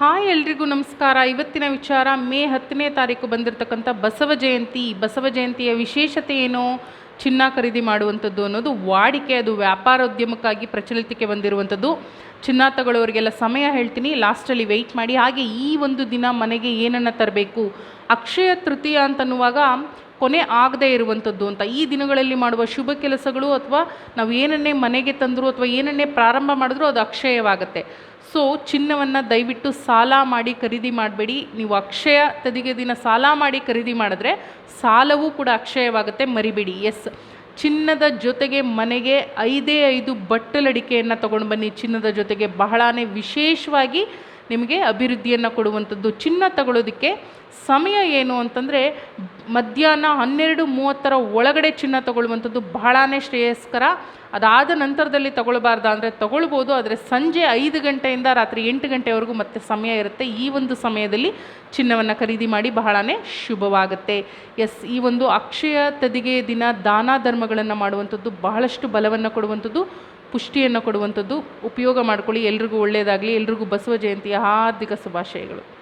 Hi ಎಲ್ರಿಗೂ ನಮಸ್ಕಾರ. ಇವತ್ತಿನ ವಿಚಾರ ಮೇ ಹತ್ತನೇ ತಾರೀಕು ಬಂದಿರತಕ್ಕಂಥ ಬಸವ ಜಯಂತಿ. ಬಸವ ಜಯಂತಿಯ ವಿಶೇಷತೆ ಏನು? ಚಿನ್ನ ಖರೀದಿ ಮಾಡುವಂಥದ್ದು ಅನ್ನೋದು, ವಾಡಿಕೆ ಅದು ವ್ಯಾಪಾರೋದ್ಯಮಕ್ಕಾಗಿ ಪ್ರಚಲಿತಕ್ಕೆ ಬಂದಿರುವಂಥದ್ದು. ಚಿನ್ನ ತಗೊಳ್ಳೋರಿಗೆಲ್ಲ ಸಮಯ ಹೇಳ್ತೀನಿ. ಲಾಸ್ಟಲ್ಲಿ ವೆಯ್ಟ್ ಮಾಡಿ. ಹಾಗೆ ಈ ಒಂದು ದಿನ ಮನೆಗೆ ಏನನ್ನು ತರಬೇಕು? ಅಕ್ಷಯ ತೃತೀಯ ಅಂತನ್ನುವಾಗ ಕೊನೆ ಆಗದೇ ಇರುವಂಥದ್ದು ಅಂತ ಈ ದಿನಗಳಲ್ಲಿ ಮಾಡುವ ಶುಭ ಕೆಲಸಗಳು ಅಥವಾ ನಾವು ಏನನ್ನೇ ಮನೆಗೆ ತಂದರೂ ಅಥವಾ ಏನನ್ನೇ ಪ್ರಾರಂಭ ಮಾಡಿದ್ರೂ ಅದು ಅಕ್ಷಯವಾಗುತ್ತೆ. ಸೊ ಚಿನ್ನವನ್ನು ದಯವಿಟ್ಟು ಸಾಲ ಮಾಡಿ ಖರೀದಿ ಮಾಡಬೇಡಿ. ನೀವು ಅಕ್ಷಯ ತದಿಗೆ ದಿನ ಸಾಲ ಮಾಡಿ ಖರೀದಿ ಮಾಡಿದ್ರೆ ಸಾಲವೂ ಕೂಡ ಅಕ್ಷಯವಾಗುತ್ತೆ, ಮರಿಬೇಡಿ. ಎಸ್ ಚಿನ್ನದ ಜೊತೆಗೆ ಮನೆಗೆ ಐದೇ ಐದು ಬಟ್ಟಲಡಿಕೆಯನ್ನು ತೊಗೊಂಡು ಬನ್ನಿ. ಚಿನ್ನದ ಜೊತೆಗೆ ಬಹಳಾನೇ ವಿಶೇಷವಾಗಿ ನಿಮಗೆ ಅಭಿವೃದ್ಧಿಯನ್ನು ಕೊಡುವಂಥದ್ದು. ಚಿನ್ನ ತಗೊಳ್ಳೋದಕ್ಕೆ ಸಮಯ ಏನು ಅಂತಂದರೆ ಮಧ್ಯಾಹ್ನ ಹನ್ನೆರಡು ಮೂವತ್ತರ ಒಳಗಡೆ ಚಿನ್ನ ತಗೊಳ್ಳುವಂಥದ್ದು ಬಹಳನೇ ಶ್ರೇಯಸ್ಕರ. ಅದಾದ ನಂತರದಲ್ಲಿ ತಗೊಳ್ಬಾರ್ದು ಅಂದರೆ ತಗೊಳ್ಬೋದು, ಆದರೆ ಸಂಜೆ ಐದು ಗಂಟೆಯಿಂದ ರಾತ್ರಿ ಎಂಟು ಗಂಟೆವರೆಗೂ ಮತ್ತೆ ಸಮಯ ಇರುತ್ತೆ. ಈ ಒಂದು ಸಮಯದಲ್ಲಿ ಚಿನ್ನವನ್ನು ಖರೀದಿ ಮಾಡಿ ಬಹಳನೇ ಶುಭವಾಗುತ್ತೆ. ಎಸ್, ಈ ಒಂದು ಅಕ್ಷಯ ತದಿಗೆ ದಿನ ದಾನ ಧರ್ಮಗಳನ್ನು ಮಾಡುವಂಥದ್ದು ಬಹಳಷ್ಟು ಬಲವನ್ನು ಕೊಡುವಂಥದ್ದು. ಪುಷ್ಟಿಯನ್ನು ಕೊಡುವಂಥದ್ದು ಉಪಯೋಗ ಮಾಡ್ಕೊಳ್ಳಿ. ಎಲ್ರಿಗೂ ಒಳ್ಳೆಯದಾಗಲಿ ಎಲ್ರಿಗೂ ಬಸವ ಜಯಂತಿಯ ಹಾರ್ದಿಕ ಶುಭಾಶಯಗಳು.